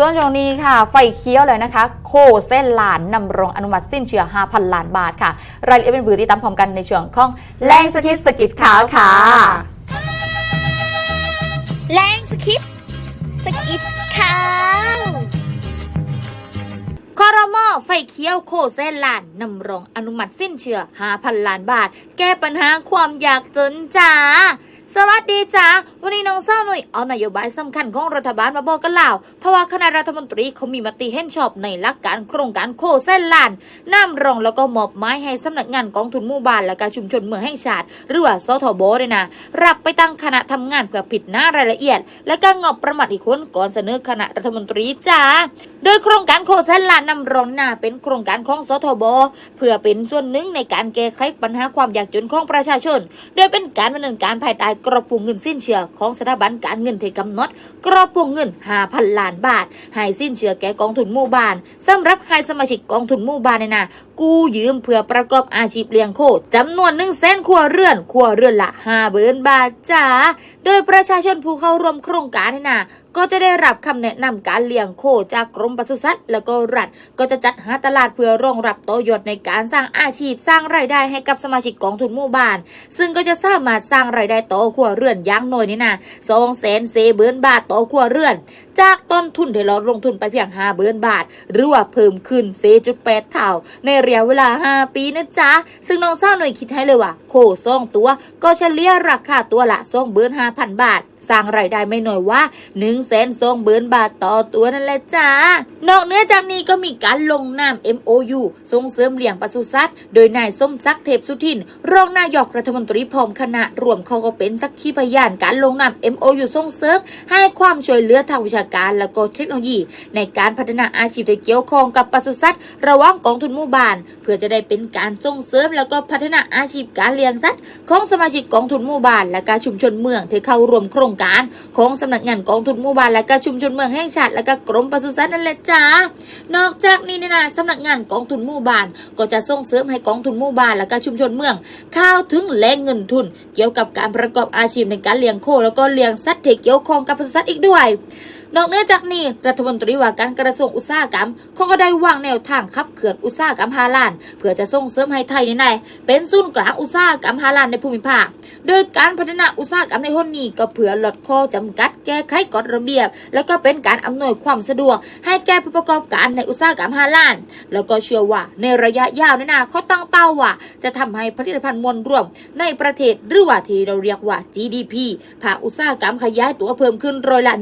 ส่วนช่วงนี้ค่ะ ไฟเขียวเลยนะคะ โคเส้นหลานนำรงอนุมัติสิ้นเชื่อ 5,000 ล้านบาทค่ะ รายละเอียดเป็นบือที่ตามพร้อมกันในช่วงของแรงสะกิดสกิดขาวค่ะ แรงสคิปต์สกิดขาวคอรมอไฟเขียวโคเส้นลานนำรงอนุมัติสิ้นเชื่อ 5,000 ล้านบาท แก้ปัญหาความยากจนจ้า สวัสดีจ้าวันนี้น้องเศร้าหน่อยเอานโยบายสำคัญของรัฐบาลมาบอกกันเล่าเพราะว่าคณะรัฐมนตรีเขามีมติเห็นชอบในหลักการโครงการโคเส้นลานน้ำรองแล้วก็มอบหมายให้สำนักงานกองทุนหมู่บ้านและการชุมชนเมืองแห่งชาติ หรือว่าสทบเลยนะ รับไปตั้งคณะทำงานเพื่อผิดหน้ารายละเอียด และก็งบประมาทอีกคนก่อนเสนอคณะรัฐมนตรีจ้าโดยโครงการโคเส้นลานน้ำรองน้าเป็นโครงการของสทบเพื่อเป็นส่วนหนึ่งในการแก้ไขปัญหาความยากจนของประชาชน โดยเป็นการดำเนินการภายใต้กรอบวงเงินสิ้นเชื่อของสถาบันการเงินที่กำหนดกรอบวงเงินหาพันล้านบาทให้สิ้นเชื่อแก่กองทุนหมู่บ้านสำหรับให้สมาชิกกองทุนหมู่บ้านเนี่ยนะกู้ยืมเพื่อประกอบอาชีพเลี้ยงโคจำนวนหนึ่งแสนครัวเรือนครัวเรือนละห้าเบินบาทจ้าโดยประชาชนผู้เข้าร่วมโครงการนี่นะ ก็จะได้รับคำแนะนำการเลี้ยงโคจากกรมปศุสัตว์ แล้วก็รัฐก็จะจัดหาตลาดเพื่อรองรับโตวยดในการสร้างอาชีพสร้างรายได้ให้กับสมาชิกกองทุนหมู่บ้าน ซึ่งก็จะสามารถสร้างรายได้ต่อครัวเรือนอย่างน้อยนี่นะสองแสนเซเบินบาทต่อครัวเรือน จากต้นทุนที่เราลงทุนไปเพียง5เบินบาท หรือว่าเพิ่มขึ้นเซจุดแปดเท่า ในระยะเวลา5ปีนะจ๊ะ ซึ่งน้องเศร้าหน่วยคิดให้เลยว่า โคซ่องตัวก็เฉลี่ยราคาตัวละซ่องเบิน5,000บาทสร้างรายได้ไม่น้อยว่า1นึ่งแสนสองเบินบาทต่อตัวนั่นแหละจ้านอกเหนือจากนี้ก็มีการลงนาม MOU ส่งเสริมเลี้ยงปศุสัตว์ โดยนายส้มศักเทพสุทิน รองนายกรัฐมนตรีพร้อมคณะรวมเขาก็เป็นสักขีพยานการลงนาม MOU ส่งเสริมให้ความช่วยเหลือทางวิชาการและก็เทคโนโลยี ในการพัฒนาอาชีพที่เกี่ยวข้องกับปศุสัตว์ระหว่างกองทุนหมู่บ้าน เพื่อจะได้เป็นการส่งเสริมแล้วก็พัฒนาอาชีพการเลี้ยงสัตว์ของสมาชิกกองทุนหมู่บ้านและการชุมชนเมืองที่เข้าร่วมโครงการของสำนักงานกองทุนหมู่บ้านและการชุมชนเมืองแห่งชาติและก็กรมปศุสัตว์นั่นแหละจ้านอกจากนี้เนยนะสำนักงานกองทุนหมู่บ้าน ก็จะส่งเสริมให้กองทุนหมู่บ้านและก็ชุมชนเมืองเข้าถึงแหล่งเงินทุน เกี่ยวกับการประกอบอาชีพในการเลี้ยงโคแล้วก็เลี้ยงสัตว์ที่เกี่ยวข้องกับปศุสัตว์อีกด้วยนอกเหนือจากนี้รัฐมนตรีว่าการกระทรวงอุตสาหกรรมเขาก็ได้วางแนวทางขับเคลื่อนอุตสาหกรรมฮาลาน เพื่อจะส่งเสริมให้ไทยในในเป็นศูนย์กลางอุตสาหกรรมฮาลานในภูมิภาค โดยการพัฒนาอุตสาหกรรมในหนนี้ก็เพื่อลดข้อจำกัดแก้ไขกฎระเบียบ แล้วก็เป็นการอำนวยความสะดวก ให้แก่ผู้ประกอบการในอุตสาหกรรมฮาลาน แล้วก็เชื่อว่าในระยะยาวนั่นนะเขาตั้งเป้าว่า จะทำให้ผลิตภัณฑ์มวลรวม ในประเทศหรือว่าที่เราเรียกว่า GDP ภาคอุตสาหกรรมขยายตัวเพิ่มขึ้นร้อยละ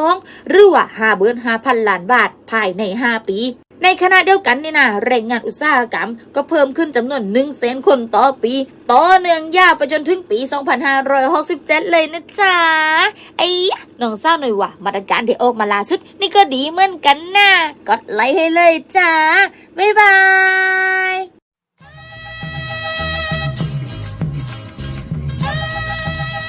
1.2 หรือว่า5เบิร์น5,000 ล้านบาท ภายใน 5 ปี ในขณะเดียวกันนี่นะแรงงานอุตสาหกรรม ก็เพิ่มขึ้นจำนวน1แสนคนต่อปี ต่อเนื่องยาวไปจนถึงปี 2567 เลยนะจ๊ะ ไอ้น้องเศร้าหน่อยว่ะมาตรการที่ออกมาล่าสุด นี่ก็ดีเหมือนกันนะกดไลค์ให้เลยจ้าบ๊ายบา